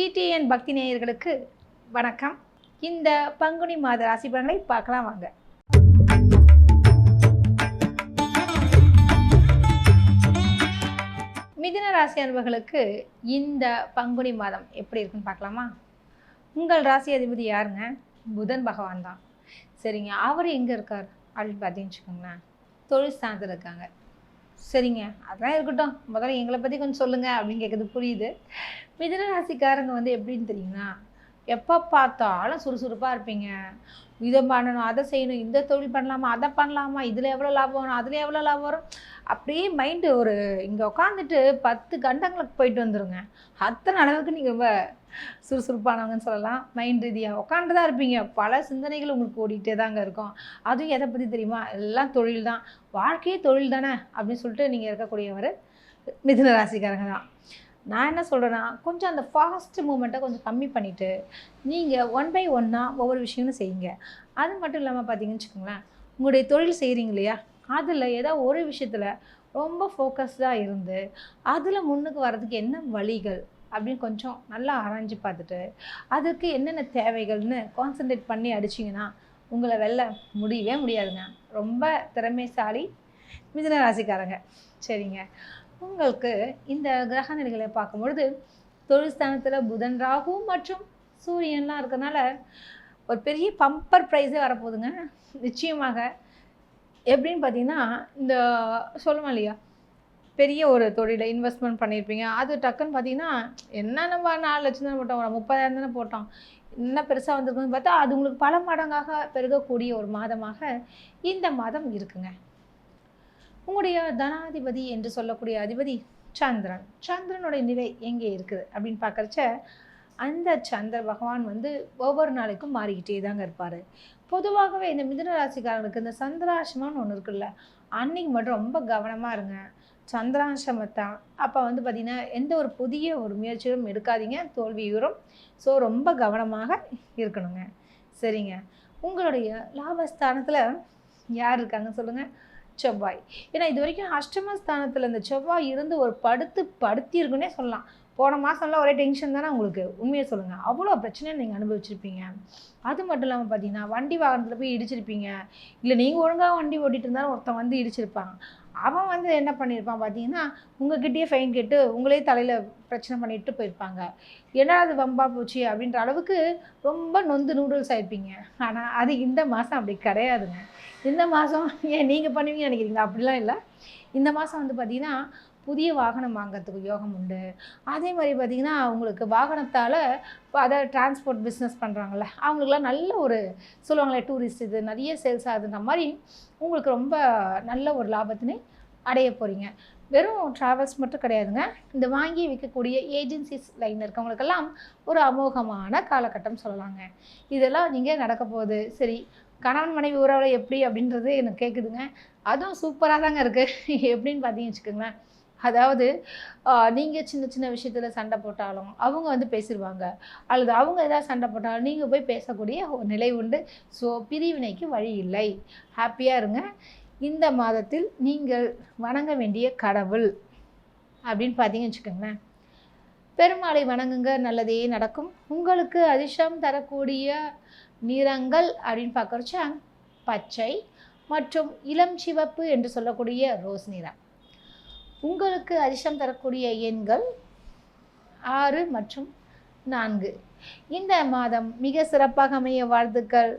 DTN பக்தி நேயர்களுக்கு வணக்கம். இந்த பங்குனி மாத ராசி பலன்களை பார்க்கலாம் வாங்க. மிதின ராசி அன்பர்களுக்கு இந்த பங்குனி மாதம் எப்படி இருக்குன்னு பார்க்கலாமா? உங்கள் ராசி அதிபதி யாருங்க? புதன் பகவான் தான். சரிங்க அவர் எங்கே இருக்கார்? அப்படின்னு பார்த்தீங்கன்னு வச்சுக்கோங்களேன். தொழில் ஸ்தானத்தில் இருக்காங்க. சரிங்க. அதெல்லாம் இருக்கட்டும். முதல்ல எங்களை பற்றி கொஞ்சம் சொல்லுங்கள் அப்படின்னு கேட்குறது புரியுது. மிதுன ராசிக்காரங்க வந்து எப்படின்னு தெரியுங்களா? எப்போ பார்த்தாலும் சுறுசுறுப்பாக இருப்பீங்க. இதை பண்ணணும் அதை செய்யணும் இந்த தொழில் பண்ணலாமா அதை பண்ணலாமா இதில் எவ்வளோ லாபம் வரும் அதில் எவ்வளோ லாபம் வரும்? அப்படியே மைண்டு ஒரு இங்கே உட்காந்துட்டு பத்து கண்டங்களுக்கு போயிட்டு வந்துடுங்க அத்தனை அளவுக்கு நீங்கள் ரொம்ப சுறுசுறுப்பானவங்கன்னு சொல்லலாம். மைண்ட் ரீதியாக உட்காந்து தான் இருப்பீங்க. பல சிந்தனைகள் உங்களுக்கு ஓடிக்கிட்டே தாங்க இருக்கும். அதுவும் எதை பற்றி தெரியுமா? எல்லாம் தொழில் தான். வாழ்க்கையே தொழில் தானே அப்படின்னு சொல்லிட்டு நீங்கள் இருக்கக்கூடியவர் மிதுன ராசிக்காரங்க தான். நான் என்ன சொல்கிறேன்னா கொஞ்சம் அந்த ஃபாஸ்ட் மூமெண்ட்டை கொஞ்சம் கம்மி பண்ணிவிட்டு நீங்கள் ஒன் பை ஒன்னாக ஒவ்வொரு விஷயமும் செய்யுங்க. அது மட்டும் இல்லாமல் பார்த்தீங்கன்னு வச்சுக்கோங்களேன் உங்களுடைய தொழில் செய்கிறீங்க இல்லையா? அதில் ஏதோ ஒரு விஷயத்தில் ரொம்ப ஃபோக்கஸ்டாக இருந்து அதில் முன்னுக்கு வர்றதுக்கு என்ன வழிகள் அப்படின்னு கொஞ்சம் நல்லா ஆராய்ஞ்சு பார்த்துட்டு அதுக்கு என்னென்ன தேவைகள்னு கான்சன்ட்ரேட் பண்ணி அடிச்சிங்கன்னா உங்களை வெளில முடியவே முடியாதுங்க. ரொம்ப திறமைசாலி மிதன ராசிக்காரங்க. சரிங்க. உங்களுக்கு இந்த கிரக நிலைகளை பார்க்கும்பொழுது தொழில் ஸ்தானத்தில் புதன் ராகு மற்றும் சூரியன்லாம் இருக்கறனால ஒரு பெரிய பம்பர் ப்ரைஸே வரப்போகுதுங்க. நிச்சயமாக எப்படின்னு பார்த்தீங்கன்னா இந்த சொல்லுவோம் இல்லையா? பெரிய ஒரு தொழிலை இன்வெஸ்ட்மெண்ட் பண்ணியிருப்பீங்க. அது டக்குன்னு பார்த்தீங்கன்னா என்ன நம்ம நாலு லட்சம் தானே போட்டோம் ஒரு முப்பதாயிரம் தானே போட்டோம். என்ன பெருசாக வந்திருக்குன்னு பார்த்தா அது உங்களுக்கு பல மடங்காக பெருகக்கூடிய ஒரு மாதமாக இந்த மாதம் இருக்குங்க. உங்களுடைய தனாதிபதி என்று சொல்லக்கூடிய அதிபதி சந்திரன். சந்திரனுடைய நிலை எங்கே இருக்குது அப்படின்னு பார்க்குறச்ச அந்த சந்திர பகவான் வந்து ஒவ்வொரு நாளைக்கும் மாறிக்கிட்டே தாங்க இருப்பார். பொதுவாகவே இந்த மிதுன ராசிக்காரங்களுக்கு இந்த சந்திராசிரமம்னு ஒன்று இருக்குல்ல அன்னைக்கு மட்டும் ரொம்ப கவனமாக இருங்க. சந்திராசிரமத்தான் அப்போ வந்து பார்த்திங்கன்னா எந்த ஒரு புதிய ஒரு முயற்சியும் எடுக்காதீங்க தோல்வி ஸோ ரொம்ப கவனமாக இருக்கணுங்க. சரிங்க. உங்களுடைய லாபஸ்தானத்தில் யார் இருக்காங்க சொல்லுங்கள் செவ்வாய். ஏன்னா இது வரைக்கும் அஷ்டமஸ்தானத்தில் இந்த செவ்வாய் இருந்து ஒரு படுத்து படுத்தியிருக்குன்னே சொல்லலாம். போன மாதம்லாம் ஒரே டென்ஷன் தானே உங்களுக்கு? உண்மையை சொல்லுங்கள் அவ்வளோ பிரச்சனை நீங்கள் அனுபவிச்சிருப்பீங்க. அது மட்டும் இல்லாமல் பார்த்தீங்கன்னா வண்டி வாகனத்தில் போய் இடிச்சிருப்பீங்க. இல்லை நீங்கள் ஒழுங்காக வண்டி ஓட்டிகிட்டு இருந்தாலும் ஒருத்தன் வந்து இடிச்சிருப்பாங்க அவன் வந்து என்ன பண்ணியிருப்பான் பார்த்தீங்கன்னா உங்ககிட்டயே ஃபைன் கேட்டு உங்களே தலையில் பிரச்சனை பண்ணிட்டு போயிருப்பாங்க. என்னடா அது வம்பா போச்சு அப்படின்ற அளவுக்கு ரொம்ப நொந்து நூடுல்ஸ் ஆயிருப்பீங்க ஆனால் அது இந்த மாதம் அப்படி கிடையாதுங்க. இந்த மாதம் ஏன் நீங்கள் பண்ணுவீங்கன்னு நினைக்கிறீங்க அப்படிலாம் இல்லை. இந்த மாதம் வந்து பார்த்தீங்கன்னா புதிய வாகனம் வாங்கிறதுக்கு யோகம் உண்டு. அதே மாதிரி பார்த்திங்கன்னா உங்களுக்கு வாகனத்தால் அதை டிரான்ஸ்போர்ட் பிஸ்னஸ் பண்ணுறாங்கல்ல அவங்களுக்குலாம் நல்ல ஒரு சொல்லுவாங்களே டூரிஸ்ட் இது நிறைய சேல்ஸ் ஆகுதுன்ற மாதிரி உங்களுக்கு ரொம்ப நல்ல ஒரு லாபத்தினை அடைய போகிறீங்க வெறும் ட்ராவல்ஸ் மட்டும் கிடையாதுங்க. இந்த வாங்கி விற்கக்கூடிய ஏஜென்சிஸ் லைன் இருக்கவங்களுக்கெல்லாம் ஒரு அமோகமான காலகட்டம் சொல்லலாங்க. இதெல்லாம் நீங்கள் நடக்க போகுது. சரி கணவன் மனைவி உறவுல எப்படி அப்படின்றது எனக்கு கேட்குதுங்க அதுவும் சூப்பராக தாங்க இருக்குது எப்படின்னு பார்த்தீங்கன்னு வச்சுக்கோங்களேன். அதாவது நீங்கள் சின்ன சின்ன விஷயத்தில் சண்டை போட்டாலும் அவங்க வந்து பேசிடுவாங்க அல்லது அவங்க ஏதாவது சண்டை போட்டாலும் நீங்கள் போய் பேசக்கூடிய ஒரு நிலை உண்டு. ஸோ பிரிவினைக்கு வழி இல்லை. ஹாப்பியாக இருங்க. இந்த மாதத்தில் நீங்கள் வணங்க வேண்டிய கடவுள் அப்படின்னு பார்த்தீங்கன்னு வச்சுக்கோங்களேன். பெருமாளை வணங்குங்க. நல்லதே நடக்கும். உங்களுக்கு அதிர்ஷ்டம் தரக்கூடிய நிறங்கள் அப்படின்னு பார்க்குறச்சா பச்சை மற்றும் இளம் சிவப்பு என்று சொல்லக்கூடிய ரோஸ் நிறம். உங்களுக்கு அதிர்ஷ்டம் தரக்கூடிய எண்கள் ஆறு மற்றும் நான்கு. இந்த மாதம் மிக சிறப்பாக அமைய வாழ்த்துக்கள்.